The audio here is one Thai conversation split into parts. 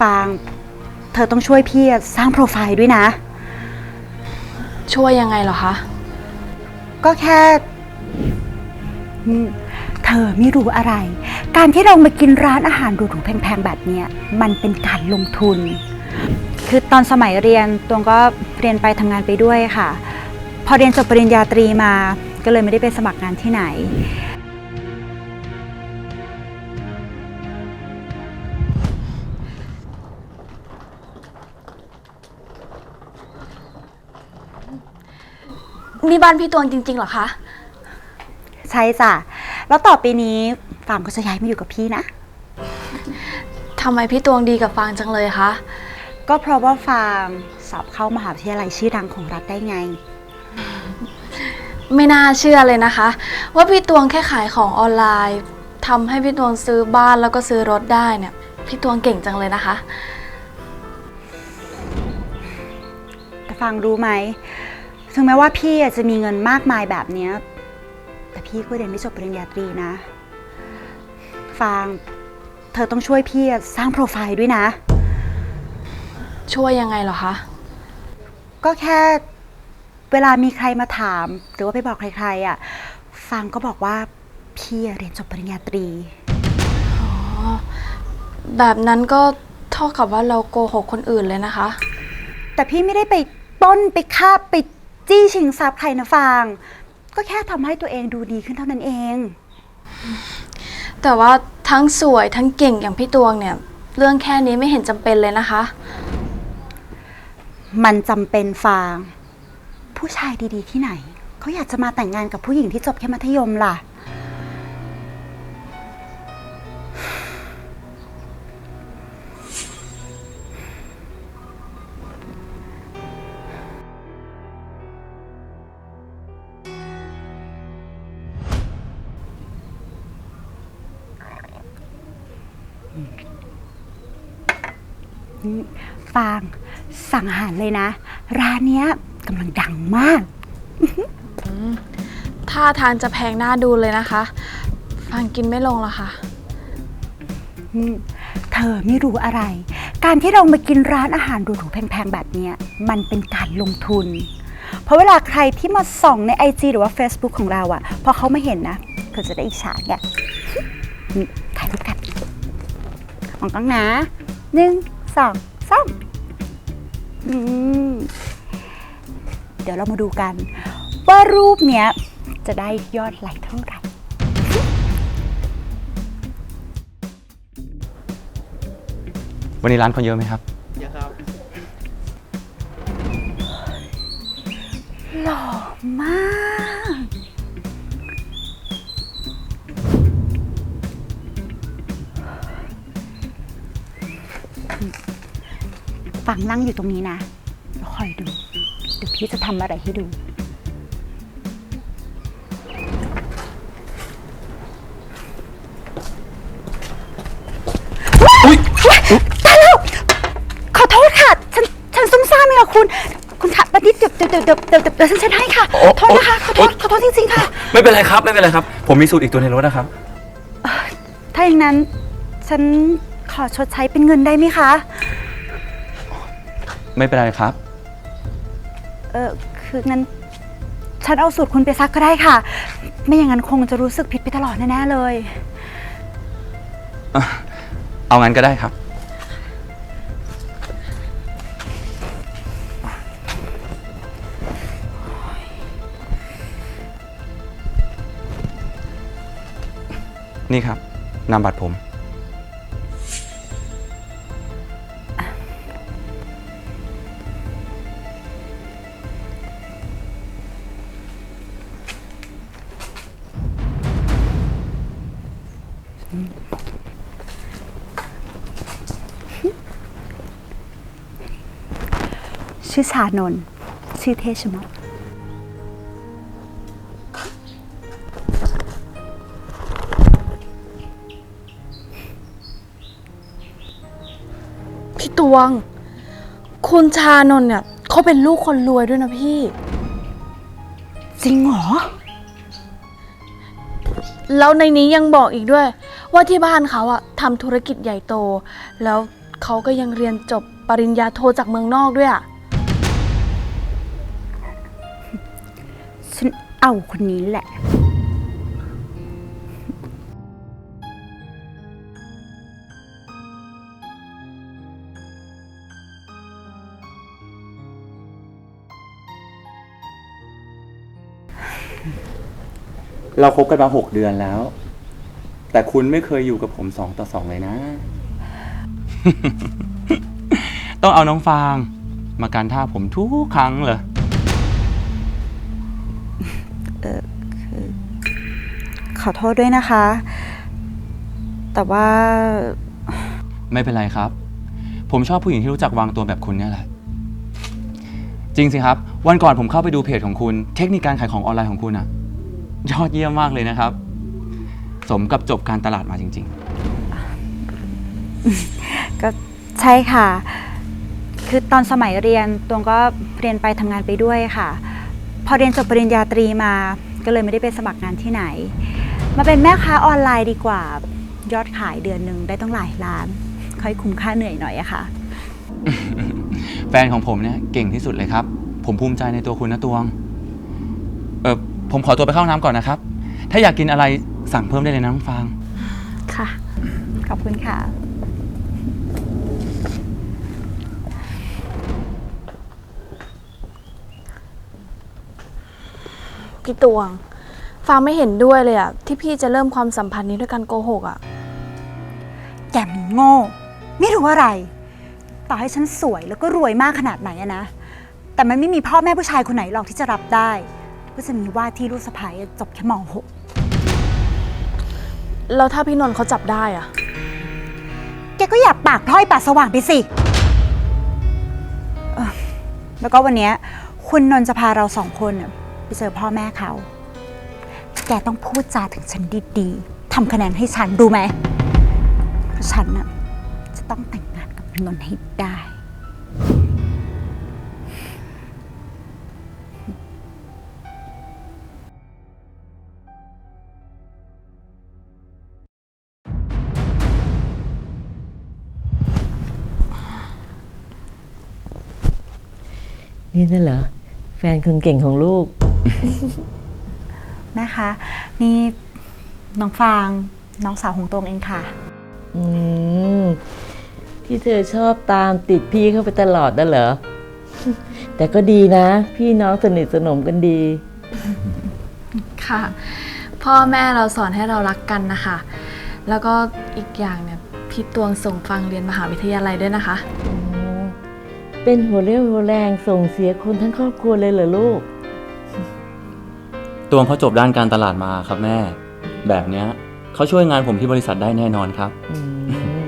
ฟาง เธอต้องช่วยพี่สร้างโปรไฟล์ด้วยนะ ช่วยยังไงเหรอคะ ก็แค่อืมเธอไม่รู้อะไร การที่เรามากินร้านอาหารหรูๆแพงๆแบบเนี้ยมันเป็นการลงทุน คือตอนสมัยเรียนตวงก็เรียนไปทำงานไปด้วยค่ะ พอเรียนจบปริญญาตรีมาก็เลยไม่ได้ไปสมัครงานที่ไหน นี่บ้านพี่ตวงจริงๆเหรอคะ ใช่จ้ะ แล้วต่อไปนี้ฟางก็จะย้ายมาอยู่กับพี่นะ ทำไมพี่ตวงดีกับฟางจังเลยคะ ก็เพราะว่าฟางสอบเข้ามหาวิทยาลัยชื่อดังของรัฐได้ไง ไม่น่าเชื่อเลยนะคะ ว่าพี่ตวงแค่ขายของออนไลน์ทำให้พี่ตวงซื้อบ้านแล้วก็ซื้อรถได้เนี่ย พี่ตวงเก่งจังเลยนะคะ แต่ฟังรู้ไหม ถึงแม้ว่าพี่อาจจะมีเงินมากมายแบบเนี้ยแต่พี่ก็เรียนไม่จบปริญญาตรีนะ ฟาง เธอต้องช่วยพี่สร้างโปรไฟล์ด้วยนะ ช่วยยังไงเหรอคะ ก็แค่เวลามีใครมาถาม หรือว่าไปบอกใครๆอะ ฟางก็บอกว่าพี่เรียนจบปริญญาตรีแบบนั้นก็เท่ากับว่าเราโกหกคนอื่นเลยนะคะ แต่พี่ไม่ได้ไปปล้นไปฆ่าไป จี้ชิงทรัพย์ใครนะฟาง ก็แค่ทำให้ตัวเองดูดีขึ้นเท่านั้นเอง แต่ว่าทั้งสวยทั้งเก่งอย่างพี่ตวงเนี่ย เรื่องแค่นี้ไม่เห็นจำเป็นเลยนะคะ มันจำเป็นฟาง ผู้ชายดีๆที่ไหน เขาอยากจะมาแต่งงานกับผู้หญิงที่จบแค่มัธยมล่ะ ฟางสั่งอาหารเลยนะ ร้านเนี้ยกำลังดังมาก ท่าทางจะแพงหน้าดูเลยนะคะ ฟังกินไม่ลงหรอกค่ะ อืมเธอไม่รู้อะไร การที่เรามากินร้านอาหารหรูๆแพงๆ แบบเนี้ยมันเป็นการลงทุน เพราะเวลาใครที่มาส่องใน IG หรือว่า Facebook ของเราอะพอเขามาเห็นนะเธอจะได้อิจฉาไงนี่ถ่ายรูปกันมองกล้องนะหนึ่ง สองสามอืมเดี๋ยวเรามาดูกัน ว่ารูปเนี้ยจะได้ยอดไลค์เท่าไหร่วันนี้ร้านคนเยอะไหมครับ เยอะครับ หล่อมาก ฟังนั่งอยู่ตรงนี้นะแล้วคอยดู เดี๋ยวพี่จะทำอะไรให้ดูตายแล้วขอโทษค่ะ ฉัน ฉันซุ่มซ่ามเองค่ะคุณ คุณค่ะบัดนี้เดี๋ยวเดี๋ยวเดี๋ยวเดี๋ยวเดี๋ยวเดี๋ยวฉันเช็ดให้ค่ะ โอ๊ะโทษนะคะ ขอโทษขอโทษจริงๆค่ะ ไม่เป็นไรครับไม่เป็นไรครับ ผมมีสูตรอีกตัวในรถนะครับ ถ้าอย่างนั้น ฉันขอชดใช้เป็นเงินได้ไหมคะ ไม่เป็นไรครับ เออคืองั้น ฉันเอาสูตรคุณไปซักก็ได้ค่ะ ไม่อย่างนั้นคงจะรู้สึกผิดไปตลอดแน่ๆเลย เอางั้นก็ได้ครับ นี่ครับนามบัตรผม ชื่อชานนท์ชื่อเทชมะพี่ตวง คุณชานนท์เนี่ยเขาเป็นลูกคนรวยด้วยนะพี่ จริงเหรอ แล้วในนี้ยังบอกอีกด้วย ว่าที่บ้านเขาอะทำธุรกิจใหญ่โต แล้วเขาก็ยังเรียนจบปริญญาโทจากเมืองนอกด้วยอะ เอาคนนี้แหละ เราคบกันมาหกเดือนแล้ว แต่คุณไม่เคยอยู่กับผมสองต่อสองเลยนะ ต้องเอาน้องฟาง มาการท่าผมทุกครั้งเลย ขอโทษด้วยนะคะ แต่ว่าไม่เป็นไรครับ ผมชอบผู้หญิงที่รู้จักวางตัวแบบคุณเนี่ยแหละ จริงสิครับ วันก่อนผมเข้าไปดูเพจของคุณ เทคนิคการขายของออนไลน์ของคุณอะยอดเยี่ยมมากเลยนะครับ สมกับจบการตลาดมาจริง ก็ใช่ค่ะ คือตอนสมัยเรียนตวงก็เรียนไปทำงานไปด้วยค่ะ พอเรียนจบปริญญาตรีมา ก็เลยไม่ได้ไปสมัครงานที่ไหน มาเป็นแม่ค้าออนไลน์ดีกว่า ยอดขายเดือนหนึ่งได้ต้องหลายล้าน ค่อยคุ้มค่าเหนื่อยหน่อยอะค่ะๆแฟนของผมเนี่ยเก่งที่สุดเลยครับ ผมภูมิใจในตัวคุณนะตวง เออผมขอตัวไปเข้าห้องน้ำก่อนนะครับ ถ้าอยากกินอะไรสั่งเพิ่มได้เลยนะน้องฟาง ค่ะ ขอบคุณค่ะ พี่ตวง ฟางไม่เห็นด้วยเลยอะที่พี่จะเริ่มความสัมพันธ์นี้ด้วยการโกหกอะแกมันโง่ ไม่รู้อะไร ต่อให้ฉันสวยแล้วก็รวยมากขนาดไหนอะนะ แต่มันไม่มีพ่อแม่ผู้ชายคนไหนหรอกที่จะรับได้ว่าจะมีว่าที่ลูกสะใภ้จบแค่มหกแล้วถ้าพี่นนท์เขาจับได้อะแกก็อย่าปากพร่อยปากสว่างไปสิเออแล้วก็วันเนี้ยคุณนนท์จะพาเราสองคนน่ะไปเจอพ่อแม่เขา แกต้องพูดจาถึงฉันดีๆทำคะแนนให้ฉันดูไหมเพราะฉันน่ะจะต้องแต่งงานกับนนท์ให้ได้ นี่น่ะเหรอ แฟนคนเก่งของลูก นะคะ นี่น้องฟางน้องสาวของตวงเองค่ะ อืม ที่เธอชอบตามติดพี่เข้าไปตลอดนั่นเหรอ แต่ก็ดีนะ พี่น้องสนิทสนมกันดี ค่ะ พ่อแม่เราสอนให้เรารักกันนะคะ แล้วก็อีกอย่างเนี่ยพี่ตวงส่งฟังเรียนมหาวิทยาลัยด้วยนะคะอ๋อเป็นหัวเรี่ยวหัวแรงส่งเสียคนทั้งครอบครัวเลยเหรอลูกต วงเขาจบด้านการตลาดมาครับแม่ แบบเนี้ยเขาช่วยงานผมที่บริษัทได้แน่นอนครับ อืม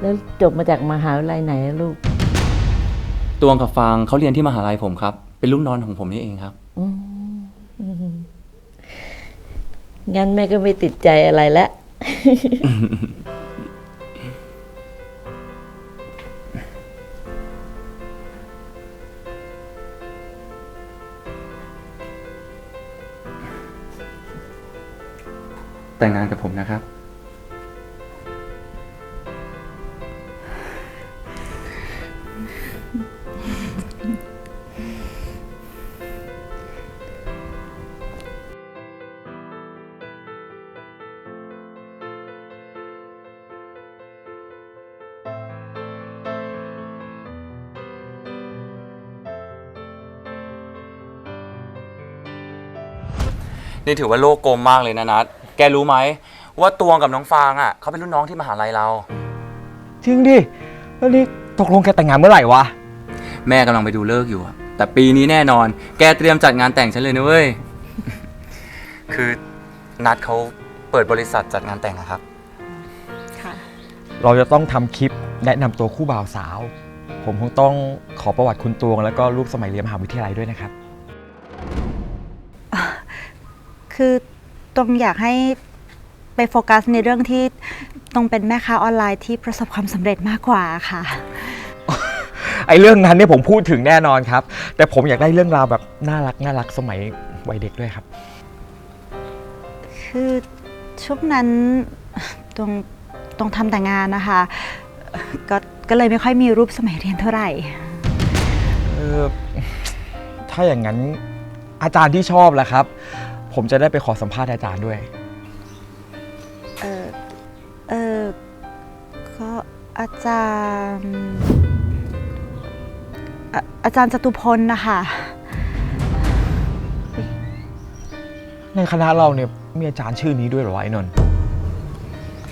แล้วจบมาจากมหาวิทยาลัยไหนอะลูก ตวงกับฟางเขาเรียนที่มหาลัยผมครับ เป็นลูกน้องของผมนี่เองครับ อืมอืมงั้นแม่ก็ไม่ติดใจอะไรแล้ว แต่งงานกับผมนะครับ นี่ถือว่าโลกโกลมากเลยนะนัด แกรู้ไหมว่าตวงกับน้องฟางอะเขาเป็นรุ่นน้องที่มหาลัยเรา จริงดิ แล้วนี่ตกลงแกแต่งงานเมื่อไหร่วะ แม่กำลังไปดูเลิกษ์อยู่อะแต่ปีนี้แน่นอน แกเตรียมจัดงานแต่งฉันเลยนะเว้ย คือนัดเขาเปิดบริษัทจัดงานแต่งอะครับ ค่ะ เราจะต้องทำคลิปแนะนำตัวคู่บ่าวสาว ผมคงต้องขอประวัติคุณตวง แล้วก็รูปสมัยเรียนมหาวิทยาลัยด้วยนะครับ คือ ตรงอยากให้ไปโฟกัสในเรื่องที่ตรงเป็นแม่ค้าออนไลน์ที่ประสบความสำเร็จมากกว่าค่ะ ไอ้เรื่องนั้นเนี่ยผมพูดถึงแน่นอนครับ แต่ผมอยากได้เรื่องราวแบบน่ารักน่ารักสมัยวัยเด็กด้วยครับ คือช่วงนั้นตรงตรงทำแต่งานนะคะ ก็ก็เลยไม่ค่อยมีรูปสมัยเรียนเท่าไหร่ เออถ้าอย่างนั้นอาจารย์ที่ชอบแหละครับ ผมจะได้ไปขอสัมภาษณ์อาจารย์ด้วย เออเออก็อาจารย์อะอาจารย์จตุพลนะคะในคณะเราเนี่ยมีอาจารย์ชื่อนี้ด้วยเหรอวะไอ้นนท์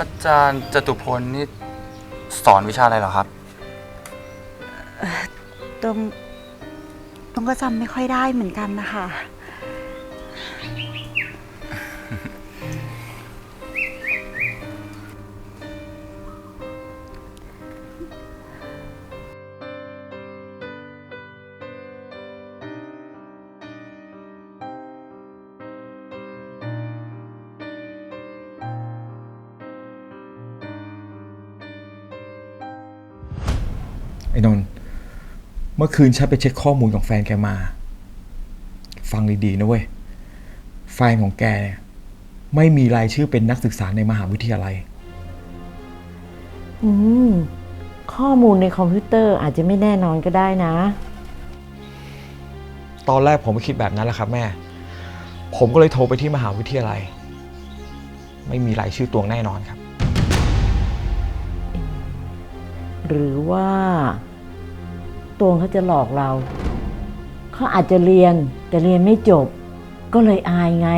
อาจารย์จตุพลนี่สอนวิชาอะไรเหรอครับ ตรงตรงก็จำไม่ค่อยได้เหมือนกันนะคะ ไอ้นนท์เมื่อคืนฉันไปเช็คข้อมูลของแฟนแกมา ฟังดีๆนะเว้ย แฟนของแกเนี่ยไม่มีรายชื่อเป็นนักศึกษาในมหาวิทยาลัย อืม ข้อมูลในคอมพิวเตอร์อาจจะไม่แน่นอนก็ได้นะ ตอนแรกผมก็คิดแบบนั้นแหละครับ แม่ ผมก็เลยโทรไปที่มหาวิทยาลัย ไม่มีรายชื่อตวงแน่นอนครับ หรือว่าตวงเขาจะหลอกเรา เขาอาจจะเรียนแต่เรียนไม่จบ ก็เลยอายไง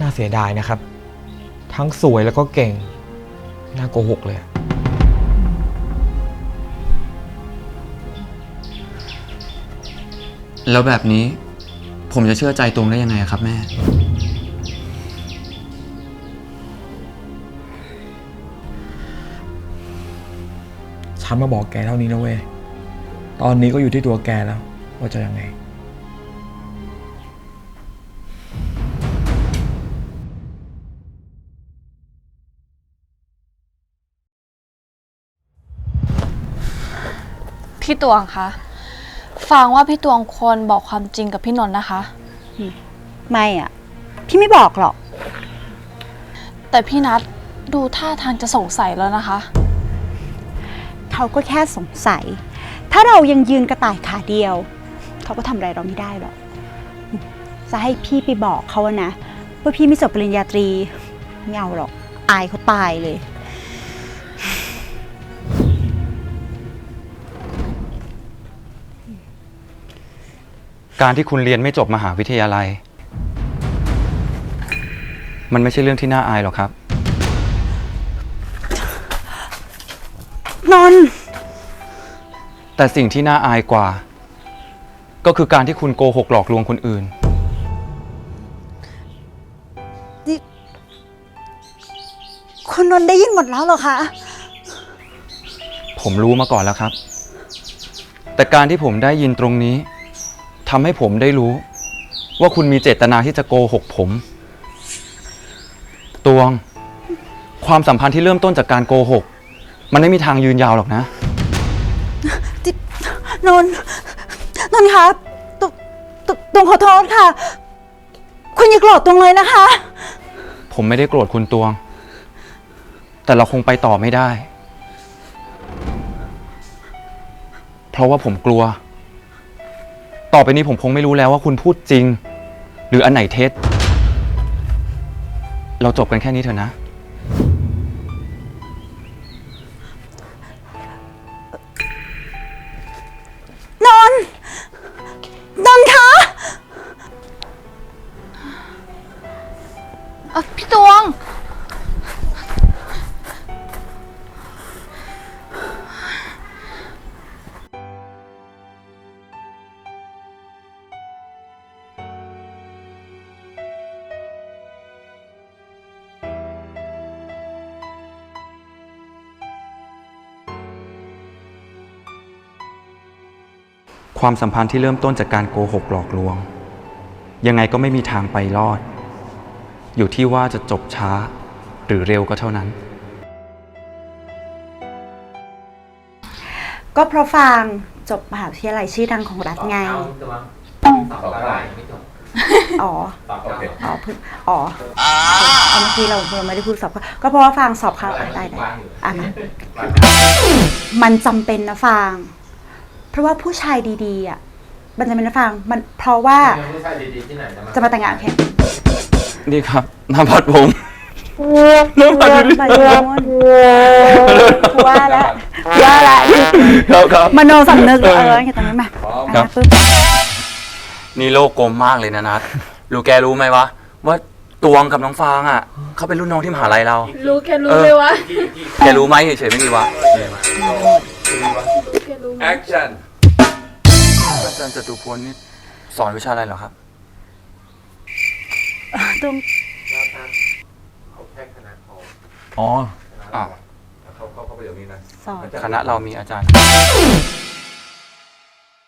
น่าเสียดายนะครับ ทั้งสวยแล้วก็เก่ง น่าโกหกเลย แล้วแบบนี้ผมจะเชื่อใจตรงได้ยังไงอะครับแม่ ฉันมาบอกแกเท่านี้นะเว้ย ตอนนี้ก็อยู่ที่ตัวแกแล้ว ว่าจะยังไง พี่ตวงคะฟังว่าพี่ตวงควรบอกความจริงกับพี่นนท์นะคะ ไม่อะ พี่ไม่บอกหรอก แต่พี่นัทดูท่าทางจะสงสัยแล้วนะคะ เขาก็แค่สงสัย ถ้าเรายังยืนกระต่ายขาเดียว เขาก็ทำอะไรเราไม่ได้หรอก จะให้พี่ไปบอกเขาอะนะว่าพี่ไม่จบปริญญาตรีไม่เอาหรอก อายเขาตายเลย การที่คุณเรียนไม่จบมหาวิทยาลัย มันไม่ใช่เรื่องที่น่าอายหรอกครับ นนท์แต่สิ่งที่น่าอายกว่า ก็คือการที่คุณโกหกหลอกลวงคนอื่นคุณนนท์ได้ยินหมดแล้วเหรอคะ ผมรู้มาก่อนแล้วครับ แต่การที่ผมได้ยินตรงนี้ทำให้ผมได้รู้ ว่าคุณมีเจตนาที่จะโกหกผม ตวง ความสัมพันธ์ที่เริ่มต้นจากการโกหก มันไม่มีทางยืนยาวหรอกนะนนท์นนท์ครับตตตวงขอโทษค่ะ คุณอย่าโกรธตวงเลยนะคะ ผมไม่ได้โกรธคุณตวง แต่เราคงไปต่อไม่ได้ เพราะว่าผมกลัว ต่อไปนี้ผมคงไม่รู้แล้วว่าคุณพูดจริง หรืออันไหนเท็จ เราจบกันแค่นี้เถอะนะ ความสัมพันธ์ที่เริ่มต้นจากการโกหกหลอกลวง ยังไงก็ไม่มีทางไปรอด อยู่ที่ว่าจะจบช้าหรือเร็วก็เท่านั้น ก็เพราะฟางจบมหาวิทยาลัยชื่อดังของรัฐไงอ๋ออ๋อเพิ่งอ๋อเอาเมื่อกี้เราเราไม่ได้พูดสอบเขาก็เพราะว่าฟางสอบเขาอะได้ได้อะมามันจำเป็นนะฟาง เพราะว่าผู้ชายดีๆอะมันจำเป็นนะฟางมันเพราะว่าจะมาแต่งงานแค่นี่ครับน้ำพัดผมน้ำพัดดูดิมาโยนว่าละว่าละครับครับมโนสำนึกเออแค่ตรงนั้นมาครับอะปึ๊บนี่โลกกลมมากเลยนะนัทรู้แกรู้ไหมวะว่าตวงกับน้องฟางอะเขาเป็นรุ่นน้องที่มหาลัยเรา รู้แกรู้เออเลยวะแกรู้ไหมเฉยๆไม่มีวะ แกรู้ไหม Action อาจารย์จตุพลนี่สอนวิชาอะไรเหรอครับตรงอ๋อ อ้าว เขาเขาเขาประโยคนี้นะสอน คณะเรามีอาจารย์